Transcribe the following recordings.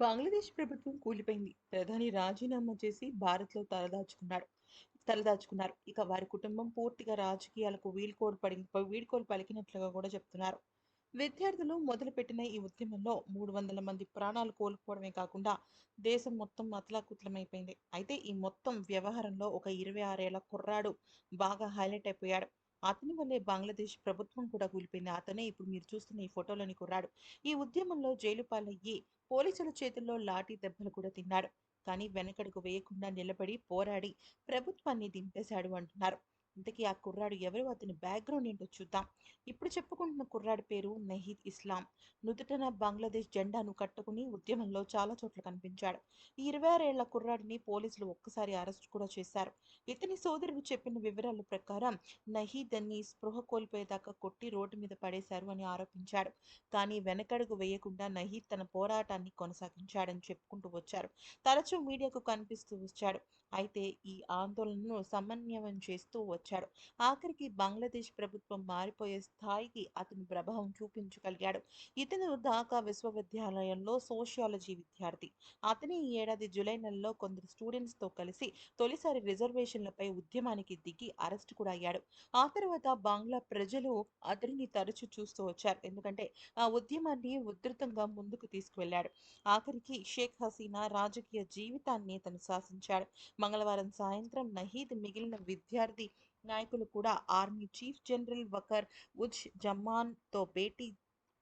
బంగ్లాదేశ్ ప్రభుత్వం కూలిపోయింది. ప్రధాని రాజీనామా చేసి భారత్‌లో తలదాచుకున్నాడు తలదాచుకున్నారు. ఇక వారి కుటుంబం పూర్తిగా రాజకీయాలకు వీలుకోడు పడి వీడ్కోలు పలికినట్లుగా కూడా చెప్తున్నారు. విద్యార్థులు మొదలుపెట్టిన ఈ ఉద్యమంలో 300 మంది ప్రాణాలు కోల్పోవడమే కాకుండా దేశం మొత్తం అతలాకుతలమైపోయింది. అయితే ఈ మొత్తం వ్యవహారంలో ఒక 26 ఏళ్ళ కుర్రాడు బాగా హైలైట్ అయిపోయాడు. అతని వల్లే బంగ్లాదేశ్ ప్రభుత్వం కూడా కూలిపోయింది. అతనే ఇప్పుడు మీరు చూస్తున్న ఈ ఫోటోలోని కుర్రాడు. ఈ ఉద్యమంలో జైలు పాలయ్యి పోలీసుల చేతుల్లో లాఠీ దెబ్బలు కూడా తిన్నాడు. కానీ వెనకడుగు వేయకుండా నిలబడి పోరాడి ప్రభుత్వాన్ని దింపేశాడు అంటున్నారు. ఇంతకీ ఆ కుర్రాడు ఎవరు? అతని బ్యాక్‌గ్రౌండ్ ఏంటో చూద్దాం. ఇప్పుడు చెప్పుకుంటున్న కుర్రాడి పేరు నహీద్ ఇస్లాం. నుదుటన బంగ్లాదేశ్ జెండాను కట్టుకుని ఉద్యమంలో చాలా చోట్ల కనిపించాడు. ఈ ఇరవై ఆరేళ్ళ కుర్రాడిని పోలీసులు ఒక్కసారి అరెస్ట్ కూడా చేశారు. ఇతని సోదరుడు చెప్పిన వివరాల ప్రకారం నహీద్ అన్ని స్పృహ కోల్పోయేదాకా కొట్టి రోడ్డు మీద పడేశారు అని ఆరోపించాడు. కానీ వెనకడుగు వేయకుండా నహీద్ తన పోరాటాన్ని కొనసాగించాడని చెప్పుకుంటూ వచ్చారు. తరచూ మీడియాకు కనిపిస్తూ వచ్చాడు. అయితే ఈ ఆందోళనను సమన్వయం చేస్తూ వచ్చాడు. ఆఖరికి బంగ్లాదేశ్ ప్రభుత్వం మారిపోయే స్థాయికి అతను ప్రభావం చూపించగలిగాడు. ఇతను ఢాకా విశ్వవిద్యాలయంలో సోషియాలజీ విద్యార్థి. అతని ఈ ఏడాది జూలై నెలలో కొందరు స్టూడెంట్స్‌తో కలిసి తొలిసారి రిజర్వేషన్లపై ఉద్యమానికి దిగి అరెస్ట్ కూడా అయ్యాడు. ఆ తర్వాత బంగ్లా ప్రజలు అతడిని తరచూ చూస్తూ వచ్చారు. ఎందుకంటే ఆ ఉద్యమాన్ని ఉధృతంగా ముందుకు తీసుకువెళ్ళాడు. ఆఖరికి షేక్ హసీనా రాజకీయ జీవితాన్ని అతను శాసించాడు. మంగళవారం సాయంత్రం నహీద్ మిగిలిన విద్యార్థి నాయకులు కూడా army chief general Waker uz జమాన్‌తో భేటీ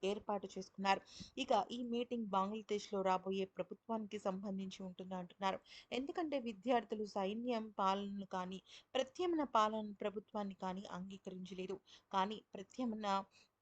ఏర్పాటు చేసుకున్నారు. ఇక ఈ మీటింగ్ బంగ్లాదేశ్‌లో రాబోయే ప్రభుత్వానికి సంబంధించి ఉంటుంది అంటున్నారు. ఎందుకంటే విద్యార్థులు సైన్యం పాలనను కానీ, ప్రత్యామ్న పాలన ప్రభుత్వాన్ని కానీ అంగీకరించలేదు. కానీ ప్రత్యామ్న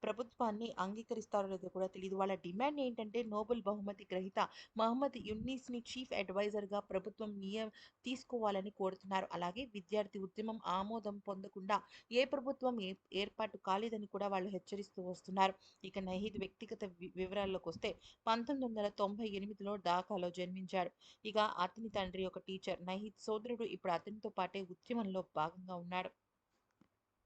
ప్రభుత్వాన్ని అంగీకరిస్తారో లేదో కూడా తెలియదు వాళ్ళ డిమాండ్ ఏంటంటే నోబెల్ బహుమతి గ్రహీత మహమ్మద్ యున్నీస్‌ని చీఫ్ అడ్వైజర్‌గా ప్రభుత్వం నియమ తీసుకోవాలని కోరుతున్నారు. అలాగే విద్యార్థి ఉద్యమం ఆమోదం పొందకుండా ఏ ప్రభుత్వం ఏ ఏర్పాటు కాలేదని కూడా వాళ్ళు హెచ్చరిస్తూ వస్తున్నారు. ఇక నహీద్ వ్యక్తిగత వి వివరాల్లోకొస్తే 1998లో ఢాకాలో జన్మించాడు. ఇక అతని తండ్రి ఒక టీచర్. నహీద్ సోదరుడు ఇప్పుడు అతనితో పాటే ఉద్యమంలో భాగంగా ఉన్నాడు.